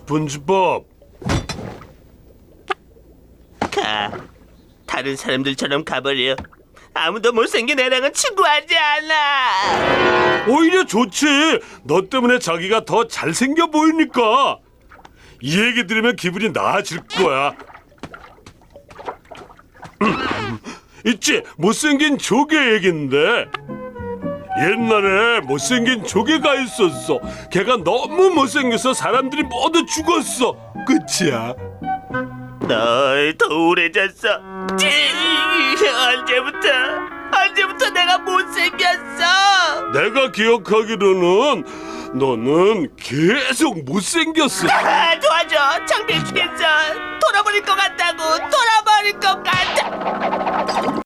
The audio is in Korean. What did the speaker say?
스폰지밥. 가. 다른 사람들처럼 가버려. 아무도 못생긴 애랑은 친구하지 않아. 오히려 좋지. 너 때문에 자기가 더 잘생겨 보이니까. 이 얘기 들으면 기분이 나아질 거야. 음, 있지 못생긴 조개 얘긴데 옛날에 못생긴 조개가 있었어. 걔가 너무 못생겨서 사람들이 모두 죽었어. 끝이야. 널더 우울해졌어. 찌! 언제부터? 언제부터 내가 못생겼어? 내가 기억하기로는 너는 계속 못생겼어. 아, 도와줘. 창피해 죽겠어. 돌아버릴 것 같다고. 돌아버릴 것 같아.